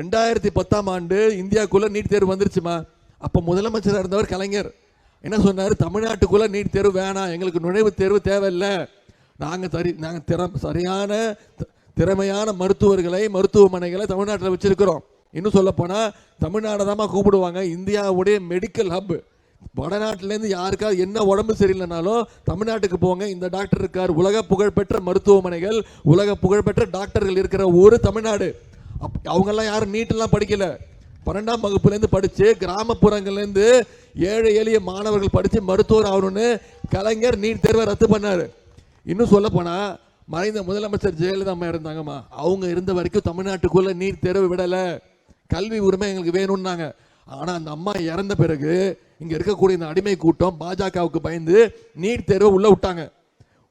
ரெண்டாயிரத்தி பத்தாம் ஆண்டு இந்தியாக்குள்ள நீட் தேர்வு வந்துருச்சுமா? அப்போ முதலமைச்சராக இருந்தவர் கலைஞர். என்ன சொன்னார்? தமிழ்நாட்டுக்குள்ள நீட் தேர்வு வேணாம். எங்களுக்கு நுழைவுத் தேர்வு தேவையில்லை. நாங்கள் சரி நாங்கள் திறம் சரியான திறமையான மருத்துவர்களை மருத்துவமனைகளை தமிழ்நாட்டில் வச்சிருக்கிறோம். இன்னும் சொல்லப்போனால் போனா தமிழ்நாடு தான் கூப்பிடுவாங்க. இந்தியாவுடைய மெடிக்கல் ஹப் வடநாட்டிலேருந்து யாருக்காவது என்ன உடம்பு சரியில்லைனாலும் தமிழ்நாட்டுக்கு போங்க. இந்த டாக்டர் இருக்கார். உலக புகழ்பெற்ற மருத்துவமனைகள் உலக புகழ்பெற்ற டாக்டர்கள் இருக்கிற ஊர் தமிழ்நாடு. அப் அவங்கெல்லாம் யாரும் நீட்டெல்லாம் படிக்கல. பன்னெண்டாம் வகுப்புலேருந்து படித்து கிராமப்புறங்கள்லேருந்து ஏழை எளிய மாணவர்கள் படித்து மருத்துவர் ஆகணும்னு கலைஞர் நீட் தேர்வை ரத்து பண்ணார். இன்னும் சொல்லப்போனால் மறைந்த முதலமைச்சர் ஜெயலலிதா அம்மா இருந்தாங்கம்மா. அவங்க இருந்த வரைக்கும் தமிழ்நாட்டுக்குள்ளே நீட் தேர்வு விடலை. கல்வி உரிமை எங்களுக்கு வேணும்னாங்க. ஆனால் அந்த அம்மா இறந்த பிறகு இங்கே இருக்கக்கூடிய இந்த அடிமை கூட்டம் பாஜகவுக்கு பயந்து நீட் தேர்வை உள்ளே விட்டாங்க.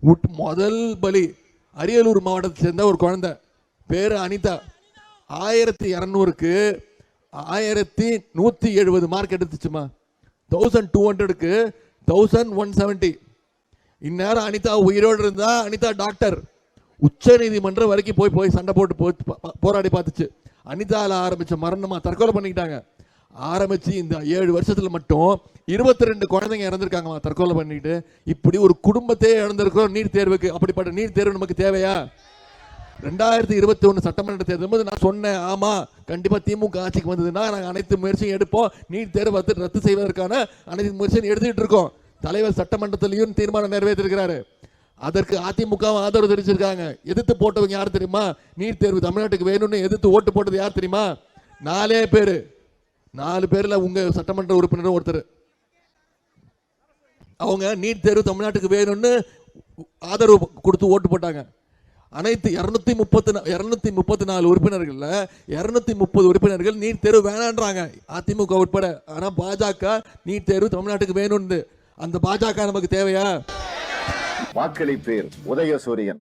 உட் முதல் பலி அரியலூர் மாவட்டத்தை சேர்ந்த ஒரு குழந்தை. பேர் அனிதா. ஆயிரத்தி இரநூறுக்கு ஆயிரத்தி நூற்றி எழுபது மார்க் எடுத்துச்சுமா. தௌசண்ட் டூ ஹண்ட்ரடுக்கு தௌசண்ட் ஒன் செவன்ட்டி இந்நேரம் அனிதா உயிரோடு இருந்தா அனிதா டாக்டர் உச்ச நீதிமன்றம் வரைக்கும் போய் போய் சண்டை போட்டு போ போராடி பார்த்துச்சு. அனிதாவில் ஆரம்பித்த மரணமாக தற்கொலை பண்ணிக்கிட்டாங்க. ஆரம்பித்து இந்த ஏழு வருஷத்தில் மட்டும் இருபத்தி ரெண்டு குழந்தைங்க இறந்துருக்காங்கம்மா தற்கொலை பண்ணிட்டு. இப்படி ஒரு குடும்பத்தையே இழந்திருக்கிறோம் நீட் தேர்வுக்கு. அப்படிப்பட்ட நீட் தேர்வு நமக்கு தேவையா? ரெண்டாயிரத்தி இருபத்தி ஒன்று சட்டமன்ற தேர்தல் போது நான் சொன்னேன் ஆமாம் கண்டிப்பாக திமுக ஆட்சிக்கு வந்ததுன்னா நாங்கள் அனைத்து முயற்சியும் எடுப்போம். நீட் தேர்வு ரத்து ரத்து செய்வதற்கான அனைத்து முயற்சியும் எடுத்துக்கிட்டு இருக்கோம். தலைவர் சட்டமன்றத்திலையும் தீர்மானம் நிறைவேற்றிருக்கிறாரு. அதற்கு அதிமுகவும் ஆதரவு தெரிவிச்சிருக்காங்க. எதிர்த்து போட்டவங்க யார் தெரியுமா? நீட் தேர்வு தமிழ்நாட்டுக்கு வேணும்னு எதிர்த்து ஓட்டு போட்டது யார் தெரியுமா? நாலே பேர். நாலு பேரில் உங்கள் சட்டமன்ற உறுப்பினர் ஒருத்தர். அவங்க நீட் தேர்வு தமிழ்நாட்டுக்கு வேணும்னு ஆதரவு கொடுத்து ஓட்டு போட்டாங்க. அனைத்து இரநூத்தி முப்பத்தி இரநூத்தி முப்பத்தி நாலு உறுப்பினர்களில் இரநூத்தி முப்பது உறுப்பினர்கள் நீட் தேர்வு வேணான்றாங்க. அதிமுக உட்பட. ஆனால் பாஜக நீட் தேர்வு தமிழ்நாட்டுக்கு வேணும்னு அந்த பாஜக நமக்கு தேவையா? வாக்களிப்பேர் உதயசூரியன்.